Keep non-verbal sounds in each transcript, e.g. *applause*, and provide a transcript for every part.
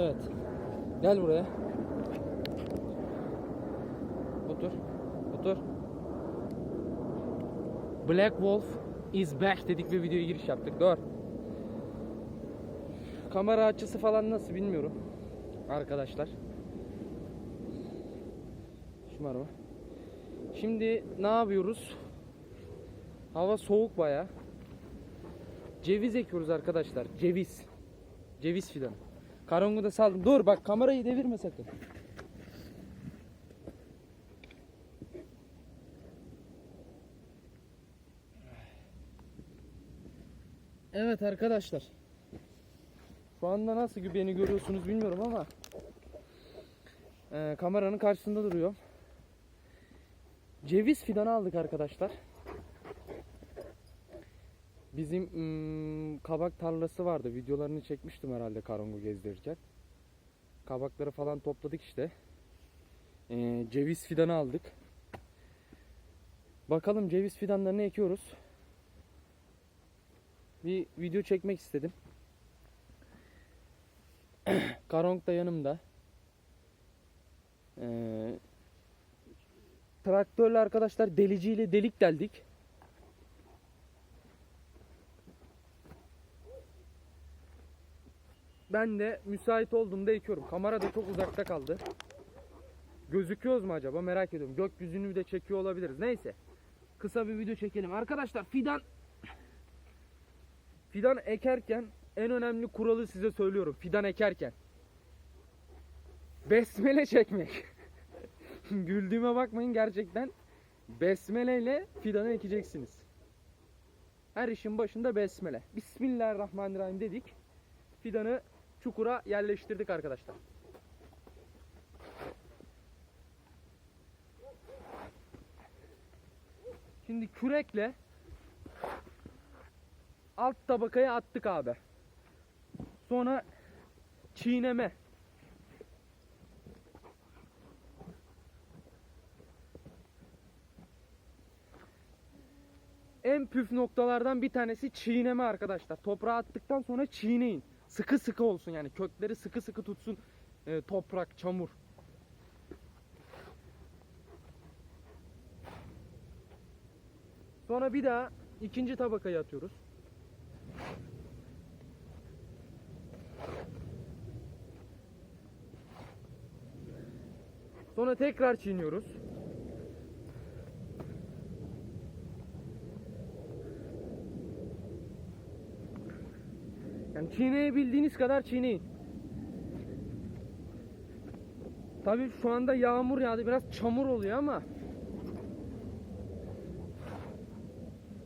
Evet. Gel buraya. Otur. Otur. Black Wolf is back dedik ve videoya giriş yaptık. Dur. Kamera açısı falan nasıl bilmiyorum. Arkadaşlar. Şımarma. Şimdi ne yapıyoruz? Hava soğuk baya. Ceviz ekiyoruz arkadaşlar. Ceviz. Ceviz fidanı. Karangu da saldım. Dur bak kamerayı devirme sakın. Evet arkadaşlar. Şu anda nasıl beni görüyorsunuz bilmiyorum ama e, kameranın karşısında duruyor. Ceviz fidanı aldık arkadaşlar. Bizim ım, kabak tarlası vardı. Videolarını çekmiştim herhalde Karongu gezdirirken. Kabakları falan topladık işte. Ee, ceviz fidanı aldık. Bakalım ceviz fidanlarını ekiyoruz. Bir video çekmek istedim. *clears throat* Karong da yanımda. Ee, traktörle arkadaşlar deliciyle delik deldik. Ben de müsait olduğumda ekiyorum. Kamera da çok uzakta kaldı. Gözüküyoruz mu acaba merak ediyorum. Gökyüzünü de çekiyor olabiliriz. Neyse. Kısa bir video çekelim. Arkadaşlar fidan fidan ekerken en önemli kuralı size söylüyorum. Fidan ekerken. Besmele çekmek. *laughs* Güldüğüme bakmayın gerçekten. Besmele ile fidanı ekeceksiniz. Her işin başında besmele. Bismillahirrahmanirrahim dedik. Fidanı çukura yerleştirdik arkadaşlar. Şimdi kürekle alt tabakaya attık abi. Sonra çiğneme. En püf noktalardan bir tanesi çiğneme arkadaşlar. Toprağa attıktan sonra çiğneyin. Sıkı sıkı olsun yani kökleri sıkı sıkı tutsun e, toprak, çamur. Sonra bir daha ikinci tabakayı atıyoruz. Sonra tekrar çiğniyoruz. Çiğneyebildiğiniz kadar çiğneyin. Tabii şu anda yağmur yağdı biraz çamur oluyor ama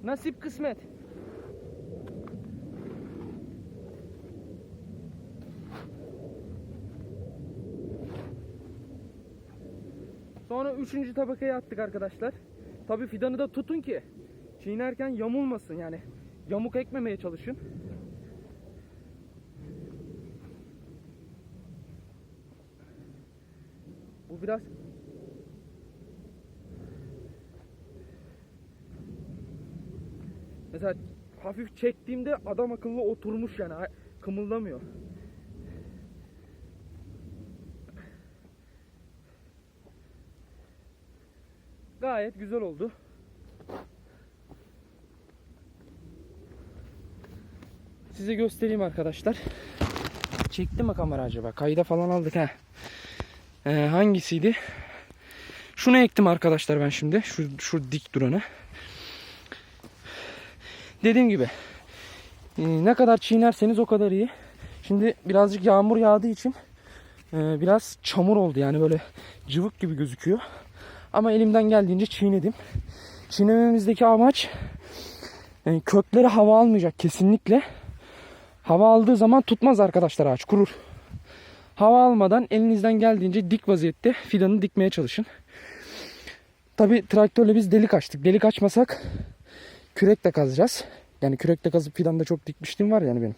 nasip kısmet. Sonra üçüncü tabakaya attık arkadaşlar. Tabii fidanı da tutun ki çiğnerken yamulmasın yani. Yamuk ekmemeye çalışın. Bu biraz Mesela hafif çektiğimde adam akıllı oturmuş yani kımıldamıyor. Gayet güzel oldu. Size göstereyim arkadaşlar. Çekti mi kamera acaba? Kayda falan aldık ha. Ee, hangisiydi? Şunu ektim arkadaşlar ben şimdi. Şu, şu dik duranı. Dediğim gibi e, ne kadar çiğnerseniz o kadar iyi. Şimdi birazcık yağmur yağdığı için e, biraz çamur oldu yani böyle cıvık gibi gözüküyor. Ama elimden geldiğince çiğnedim. Çiğnememizdeki amaç e, kökleri hava almayacak kesinlikle. Hava aldığı zaman tutmaz arkadaşlar ağaç kurur. Hava almadan elinizden geldiğince dik vaziyette fidanı dikmeye çalışın. Tabi traktörle biz delik açtık. Delik açmasak kürekle kazacağız. Yani kürekle kazıp fidanda çok dikmişliğim var yani benim.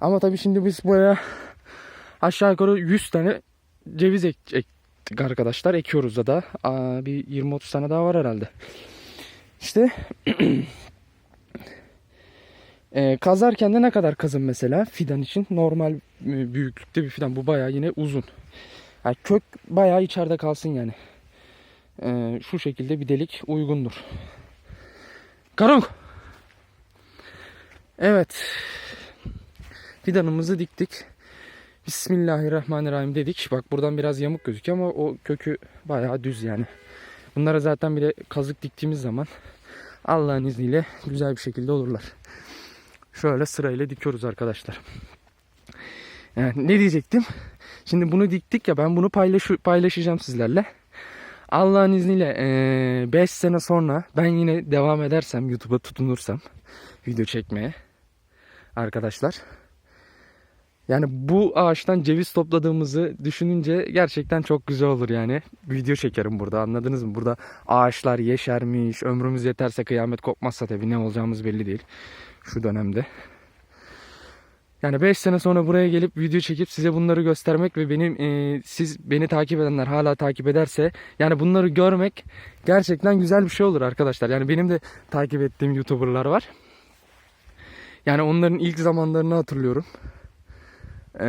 Ama tabi şimdi biz buraya aşağı yukarı 100 tane ceviz ek, ektik arkadaşlar. Ekiyoruz da da. Aa, bir 20-30 tane daha var herhalde. İşte Ee, *clears throat* kazarken de ne kadar kazın mesela fidan için? Normal e, büyüklükte bir fidan. Bu bayağı yine uzun. Yani kök bayağı içeride kalsın yani. Ee, şu şekilde bir delik uygundur. Karong. Evet. Fidanımızı diktik. Bismillahirrahmanirrahim dedik. Bak buradan biraz yamuk gözüküyor ama o kökü bayağı düz yani. Bunlara zaten bile kazık diktiğimiz zaman Allah'ın izniyle güzel bir şekilde olurlar. Şöyle sırayla dikiyoruz arkadaşlar. Yani ne diyecektim? Şimdi bunu diktik ya ben bunu paylaş paylaşacağım sizlerle. Allah'ın izniyle 5 sene sonra ben yine devam edersem YouTube'a tutunursam video çekmeye arkadaşlar. Yani bu ağaçtan ceviz topladığımızı düşününce gerçekten çok güzel olur yani. Video çekerim burada anladınız mı? Burada ağaçlar yeşermiş. Ömrümüz yeterse kıyamet kopmazsa tabii ne olacağımız belli değil. Şu dönemde. Yani 5 sene sonra buraya gelip video çekip size bunları göstermek ve benim e, siz beni takip edenler hala takip ederse yani bunları görmek gerçekten güzel bir şey olur arkadaşlar. Yani benim de takip ettiğim YouTuber'lar var. Yani onların ilk zamanlarını hatırlıyorum. Ee,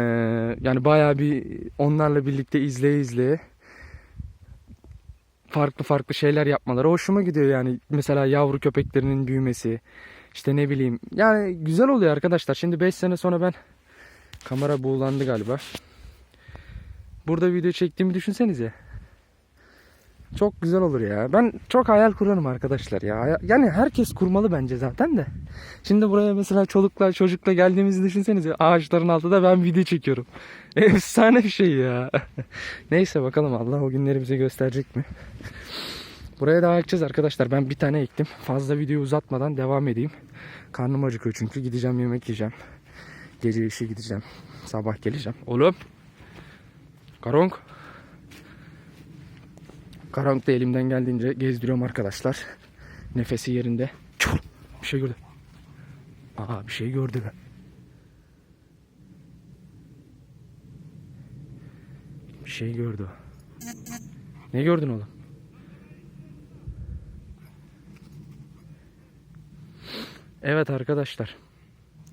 yani bayağı bir onlarla birlikte izleye izleye farklı farklı şeyler yapmaları hoşuma gidiyor yani. Mesela yavru köpeklerinin büyümesi, işte ne bileyim. Yani güzel oluyor arkadaşlar. Şimdi 5 sene sonra ben kamera buğulandı galiba. Burada video çektiğimi düşünsenize. Çok güzel olur ya. Ben çok hayal kurarım arkadaşlar ya. Yani herkes kurmalı bence zaten de. Şimdi buraya mesela çolukla çocukla geldiğimizi düşünsenize. Ağaçların altında ben video çekiyorum. *laughs* Efsane bir şey ya. *laughs* Neyse bakalım Allah o günleri bize gösterecek mi? Buraya daha ekeceğiz arkadaşlar. Ben bir tane ektim. Fazla videoyu uzatmadan devam edeyim. Karnım acıkıyor çünkü. Gideceğim yemek yiyeceğim. Gece işe gideceğim. Sabah geleceğim. Oğlum. Karong. Karong da elimden geldiğince gezdiriyorum arkadaşlar. Nefesi yerinde. Bir şey gördü. Aa bir şey gördü. Bir şey gördü. Ne gördün oğlum? Evet arkadaşlar.